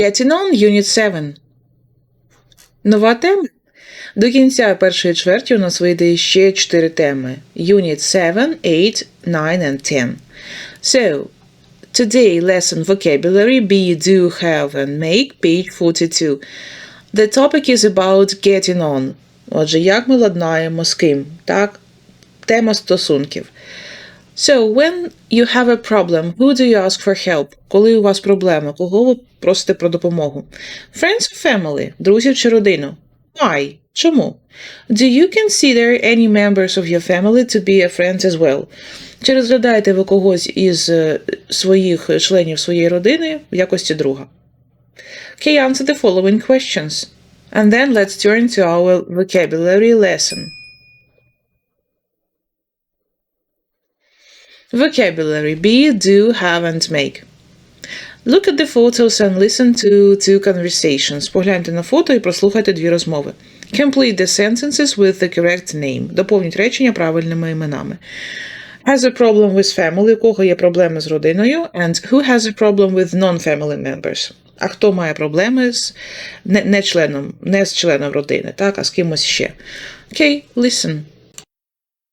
Getting on, Unit 7. Нова тема. До кінця першої чверті у нас вийде ще 4 теми. Unit 7, 8, 9 and 10. So, today lesson vocabulary be, do, have and make, page 42. The topic is about getting on. Отже, як ми ладнаємо з ким, так? Тема стосунків. So, when you have a problem, who do you ask for help? Коли у вас проблема, кого ви просите про допомогу? Friends or family? Друзів чи родину? Why? Чому? Do you consider any members of your family to be a friend as well? Чи розглядаєте ви когось із е, своїх членів своєї родини в якості друга? Okay, answer the following questions. And then let's turn to our vocabulary lesson. Vocabulary be, do, have and make. Look at the photos and listen to two conversations. Погляньте на фото і прослухайте дві розмови. Complete the sentences with the correct name. Доповніть речення правильними іменами. Has a problem with family, у кого є проблеми з родиною, and who has a problem with non-family members. А хто має проблеми з не, не членом, не з членом родини, так, а з кимось ще. Окей, okay, listen.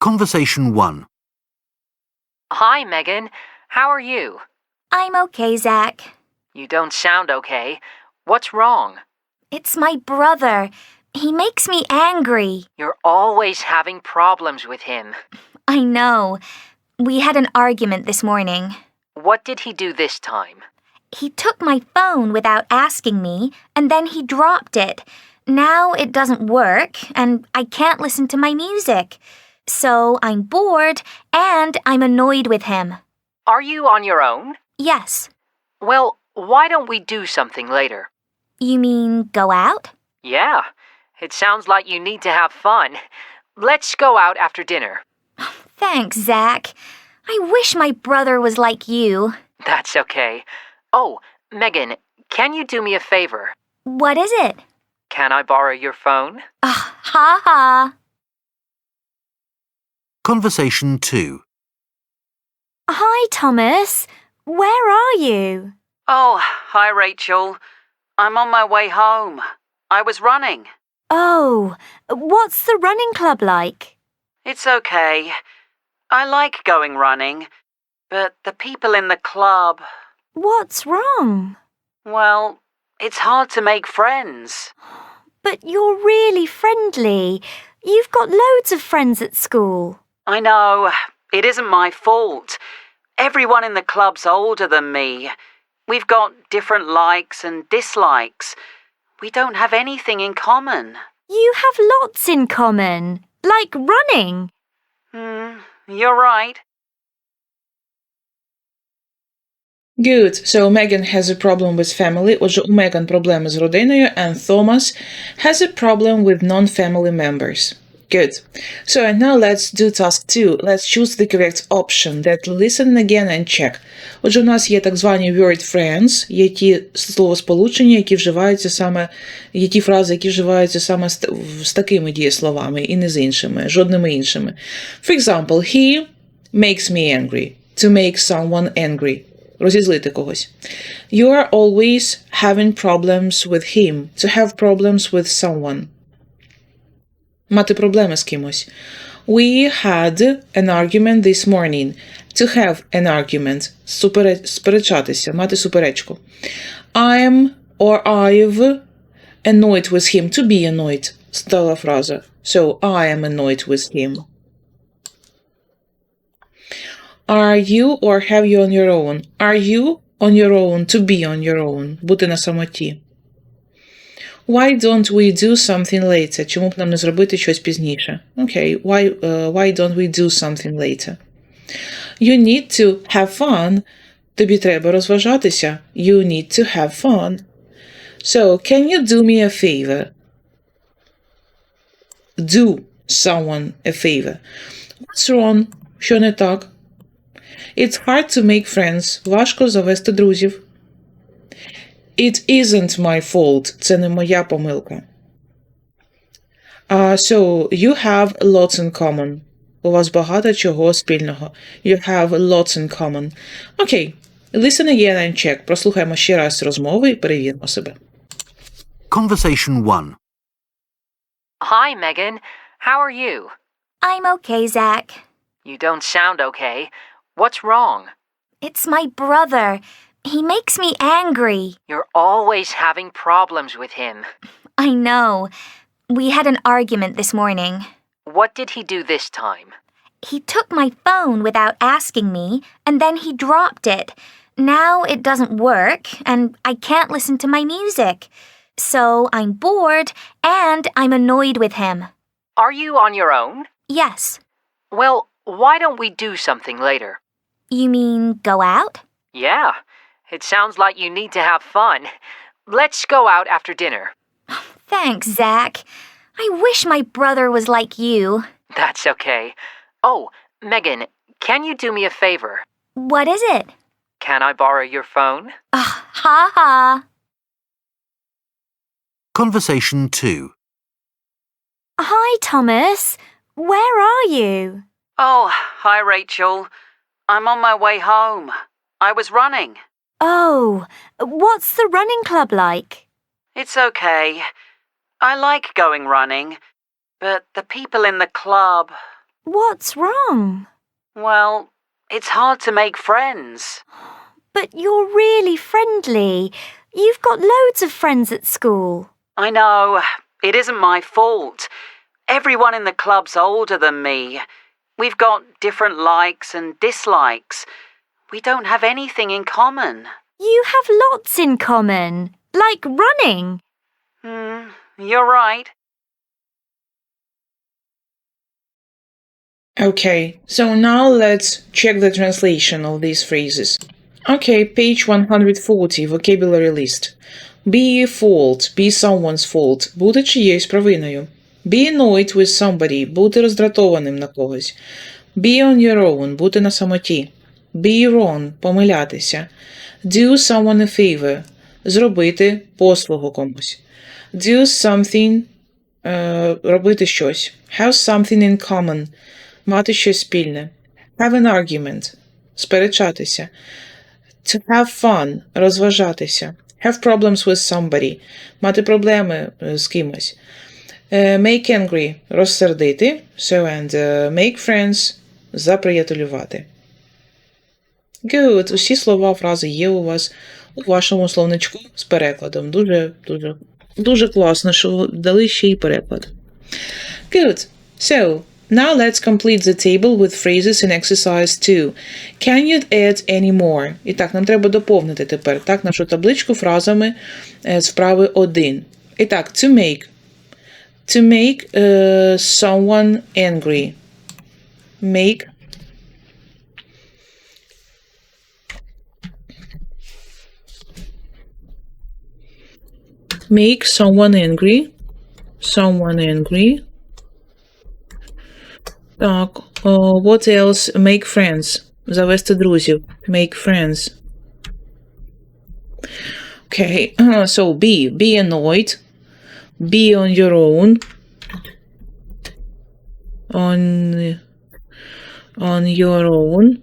Conversation 1. Hi, Megan. How are you? I'm okay, Zach. You don't sound okay. What's wrong? It's my brother. He makes me angry. You're always having problems with him. I know. We had an argument this morning. What did he do this time? He took my phone without asking me, and then he dropped it. Now it doesn't work, and I can't listen to my music. So I'm bored, and I'm annoyed with him. Are you on your own? Yes. Well, why don't we do something later? You mean go out? Yeah. It sounds like you need to have fun. Let's go out after dinner. Thanks, Zach. I wish my brother was like you. That's okay. Oh, Megan, can you do me a favor? What is it? Can I borrow your phone? Ugh, ha ha. Conversation 2. Hi, Thomas. Where are you? Oh, hi, Rachel. I'm on my way home. I was running. Oh, what's the running club like? It's okay. I like going running, but the people in the club, What's wrong? well, it's hard to make friends. But you're really friendly. You've got loads of friends at school. I know, it isn't my fault. Everyone in the club's older than me. We've got different likes and dislikes. We don't have anything in common. You have lots in common, like running. Hmm, you're right. Good. So Megan has a problem with family. Отже, у Меган проблеми з родиною, and Thomas has a problem with non-family members. Good. So and now let's do task 2. Let's choose the correct option. That listen again and check. Отже, у нас є так звані word friends, є ті словосполучення, які вживаються саме, є ті фрази, які вживаються саме з, з такими дієсловами і не з іншими, жодними іншими. For example, he makes me angry. To make someone angry. Розізлити когось. You are always having problems with him. To have problems with someone. Мати проблеми з кимось. We had an argument this morning. To have an argument. Супере... Сперечатися, мати суперечку. I'm or I've annoyed with him. To be annoyed. Стала фраза. So I am annoyed with him. Are you or have you on your own? Are you on your own to be on your own? Бути на самоті. Why don't we do something later? Чому б нам не зробити щось пізніше? Okay, why, uh, why don't we do something later? You need to have fun. Тобі треба розважатися. You need to have fun. So, can you do me a favor? Do someone a favor. What's wrong? Що не так? It's hard to make friends. Важко завести друзів. It isn't my fault. Це не моя помилка. Uh, so, you have lots in common. У вас багато чого спільного. You have lots in common. Окей. Listen again and check. Прослухаємо ще раз розмови і перевіримо себе. Conversation 1. Hi, Megan. How are you? I'm okay, Zach. You don't sound okay. What's wrong? It's my brother. He makes me angry. You're always having problems with him. I know. We had an argument this morning. What did he do this time? He took my phone without asking me, and then he dropped it. Now it doesn't work, and I can't listen to my music. So I'm bored, and I'm annoyed with him. Are you on your own? Yes. Well, why don't we do something later? You mean go out? Yeah, it sounds like you need to have fun. Let's go out after dinner. Thanks, Zach. I wish my brother was like you. That's okay. Oh, Megan, can you do me a favor? What is it? Can I borrow your phone? Ugh, ha ha. Conversation 2. Hi, Thomas. Where are you? Oh, hi, Rachel. I'm on my way home. I was running. Oh, what's the running club like? It's okay. I like going running, but the people in the club, What's wrong? well, it's hard to make friends. But you're really friendly. You've got loads of friends at school. I know, it isn't my fault. Everyone in the club's older than me. We've got different likes and dislikes. We don't have anything in common. You have lots in common, like running. Hmm, you're right. Okay, so now let's check the translation of these phrases. Okay, page 140, vocabulary list. Be a fault, be someone's fault, бути чиєюсь провиною. Be annoyed with somebody, бути роздратованим на когось. Be on your own, бути на самоті. Be wrong, помилятися. Do someone a favor, зробити послугу комусь. Do something, е, робити щось. Have something in common, мати щось спільне. Have an argument, сперечатися. To have fun, розважатися. Have problems with somebody, мати проблеми е, з кимось. Е, Make angry, розсердити. So and е, make friends, заприятелювати. Good. Усі слова, фрази є у вас у вашому словничку з перекладом. Дуже, дуже, дуже класно, що дали ще й переклад. Good. So, now let's complete the table with phrases in exercise 2. Can you add any more? І так, нам треба доповнити тепер так, нашу табличку фразами е, з вправи 1. І так, to make. To make uh, someone angry. Make make someone angry. Someone angry. Так, uh, what else? Make friends. Завести друзів. Make friends. Okay, so be. Be annoyed. Be on your own. On on your own.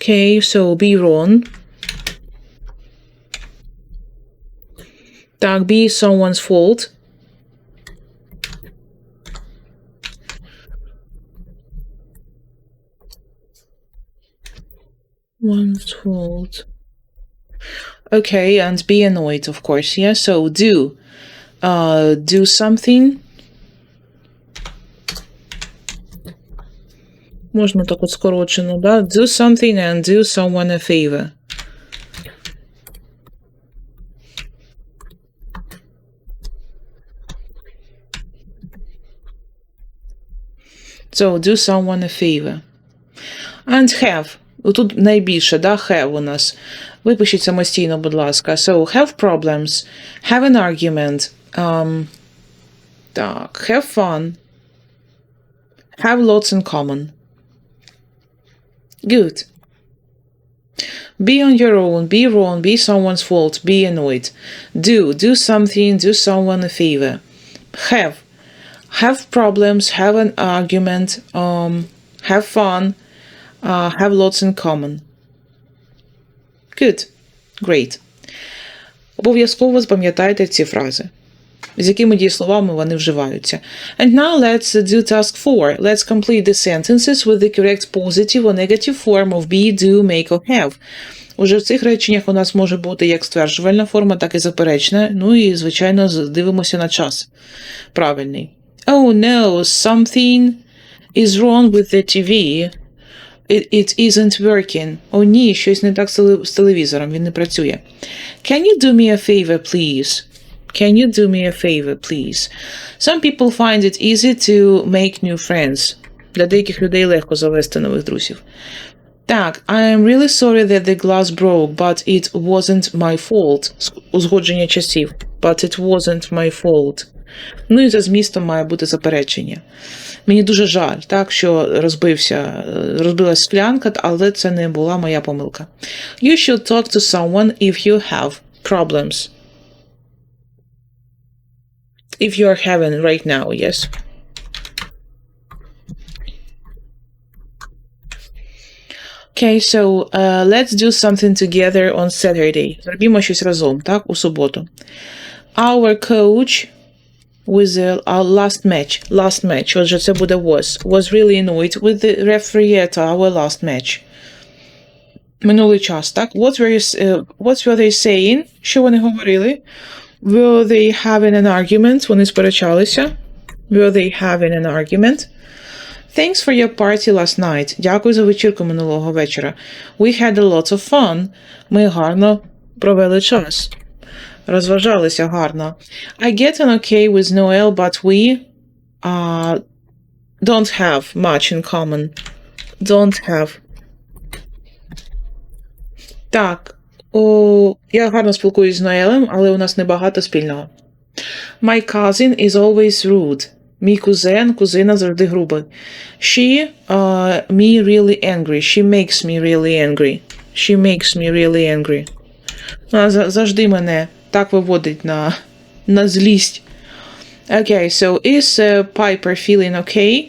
Okay, so B-Ron. Tag B is someone's fault. One's fault. Okay, and be annoyed, of course, yeah? So do, uh, do something Можна так от скорочено, да? Do something and do someone a favor. So, do someone a favor. And have. Тут найбільше, да, have у нас. Випишіть самостійно, будь ласка. So, have problems, have an argument, um, так, have fun, have lots in common. Good. Be on your own, be wrong, be someone's fault, be annoyed. Do, do something, do someone a favor. Have, have problems, have an argument, um, have fun, uh, have lots in common. Good. Great. Обов'язково запам'ятайте ці фрази, З якими дієсловами вони вживаються. And now let's do task 4. Let's complete the sentences with the correct positive or negative form of be, do, make or have. Уже в цих реченнях у нас може бути як стверджувальна форма, так і заперечна. Ну і, звичайно, дивимося на час. Правильний. Oh no, something is wrong with the TV. It, it isn't working. О ні, щось не так з телевізором, він не працює. Can you do me a favor, please? Can you do me a favor, please? Some people find it easy to make new friends. Для деяких людей легко завести нових друзів. Так, I am really sorry that the glass broke, but it wasn't my fault. Узгодження часів. But it wasn't my fault. Ну і за змістом має бути заперечення. Мені дуже жаль, так, що розбився, е, розбилась склянка, але це не була моя помилка. You should talk to someone if you have problems. If you are having right now, yes. Okay, so uh, let's do something together on Saturday. Зробімо щось разом, так, у суботу. Our coach with the, our last match. Last match. Отже, це буде was. Was really annoyed with the referee at our last match. Минулий час, так? What were, you, s- uh, what were they saying? Що вони говорили? Were they having an argument? Вони сперечалися. Were they having an argument? Thanks for your party last night. Дякую за вечірку минулого вечора. We had a lot of fun. Ми гарно провели час. Розважалися гарно. I get on okay with Noel, but we uh, don't have much in common. Don't have. Так. О, я гарно спілкуюсь з Ноелем, але у нас небагато спільного. My cousin is always rude. Мій кузен, кузина завжди грубий. She uh, me really angry. She makes me really angry. She makes me really angry. Вона завжди мене так виводить на, на злість. Okay, so is uh, Piper feeling okay?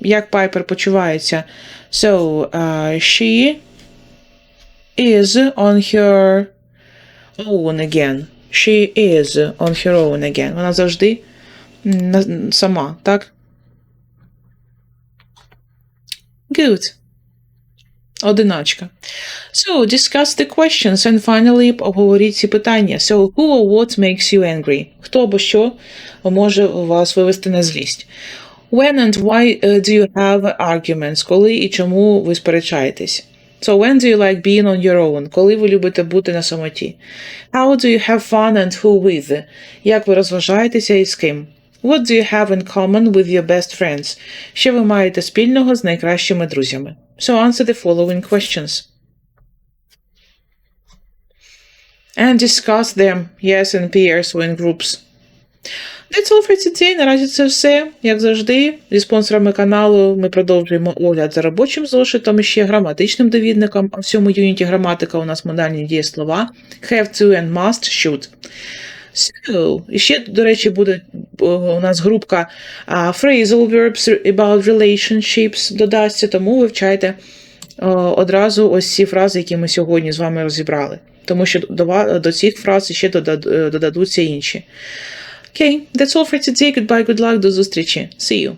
Як Пайпер почувається? So, uh, she is on her own again. She is on her own again. Вона завжди сама, так? Good. Одиначка. So, discuss the questions and finally обговоріть ці питання. So, who or what makes you angry? Хто або що може вас вивести на злість? When and why uh, do you have arguments? Коли і чому ви сперечаєтесь? So, when do you like being on your own? Коли ви любите бути на самоті? How do you have fun and who with? Як ви розважаєтеся і з ким? What do you have in common with your best friends? Що ви маєте спільного з найкращими друзями? So answer the following questions. And discuss them, yes, in pairs or in groups. For today. Наразі це все. Як завжди, зі спонсорами каналу ми продовжуємо огляд за робочим зошитом і ще граматичним довідником. А в цьому юніті граматика у нас модальні дієслова have to and must, should. So, і ще, до речі, буде у нас групка uh, phrasal verbs about relationships додасться, тому вивчайте о, одразу ось ці фрази, які ми сьогодні з вами розібрали. Тому що до, до цих фраз ще додадуться інші. Okay, that's all for today. Goodbye, good luck, до зустрічі. See you.